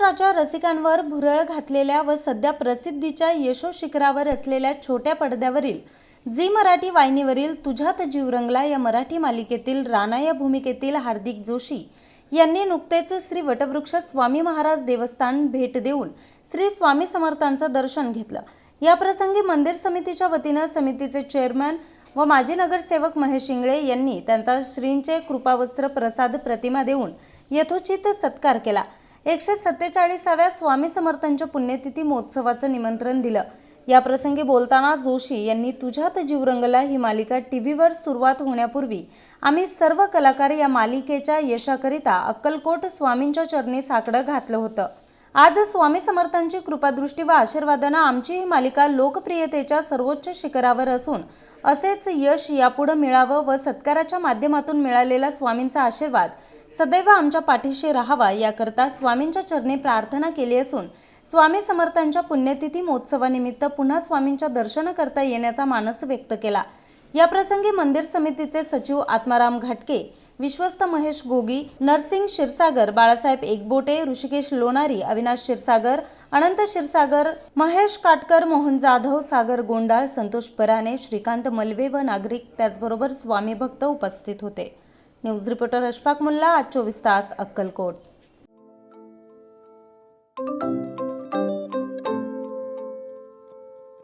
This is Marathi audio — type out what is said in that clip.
महाराष्ट्राच्या रसिकांवर भुरळ घातलेल्या व सध्या प्रसिद्धीच्या यशो शिखरावर असलेल्या छोट्या पडद्यावरील झी मराठी वाहिनीवरील तुझ्यात जीवरंगला या मराठी मालिकेतील राणा या भूमिकेतील हार्दिक जोशी यांनी नुकतेच श्री वटवृक्ष स्वामी महाराज देवस्थान भेट देऊन श्री स्वामी समर्थांचं दर्शन घेतलं. याप्रसंगी मंदिर समितीच्या वतीनं समितीचे चेअरमॅन व माजी नगरसेवक महेश इंगळे यांनी त्यांचा श्रींचे कृपावस्त्र प्रसाद प्रतिमा देऊन यथोचित सत्कार केला. एकशे सत्तेचाळीसाव्या स्वामी समर्थांच्या पुण्यतिथी महोत्सवाचं निमंत्रण दिलं. याप्रसंगी बोलताना जोशी यांनी तुझ्यात जीवरंगला ही मालिका टी व्हीवर सुरुवात होण्यापूर्वी आम्ही सर्व कलाकार या मालिकेच्या यशाकरिता अक्कलकोट स्वामींच्या चरणी साकडं घातलं होतं. आज स्वामी समर्थांची कृपादृष्टी व आशीर्वादानं आमची ही मालिका लोकप्रियतेच्या सर्वोच्च शिखरावर असून असेच यश यापुढं मिळावं व सत्काराच्या माध्यमातून मिळालेला स्वामींचा आशीर्वाद सदैव आमच्या पाठीशी राहावा याकरता स्वामींच्या चरणी प्रार्थना केली असून स्वामी समर्थांच्या पुण्यतिथी महोत्सवानिमित्त पुन्हा स्वामींच्या दर्शन करता येण्याचा मानस व्यक्त केला. याप्रसंगी मंदिर समितीचे सचिव आत्माराम घाटके विश्वस्त महेश गोगी नरसिंग क्षीरसागर बाळासाहेब एकबोटे ऋषिकेश लोणारी अविनाश क्षीरसागर अनंत क्षीरसागर महेश काटकर मोहन जाधव सागर गोंडाळ संतोष पराने श्रीकांत मलवे व नागरिक त्याचबरोबर स्वामी भक्त उपस्थित होते. न्यूज रिपोर्टर अशफाक मुल्ला आज चोवीस तास अक्कलकोट.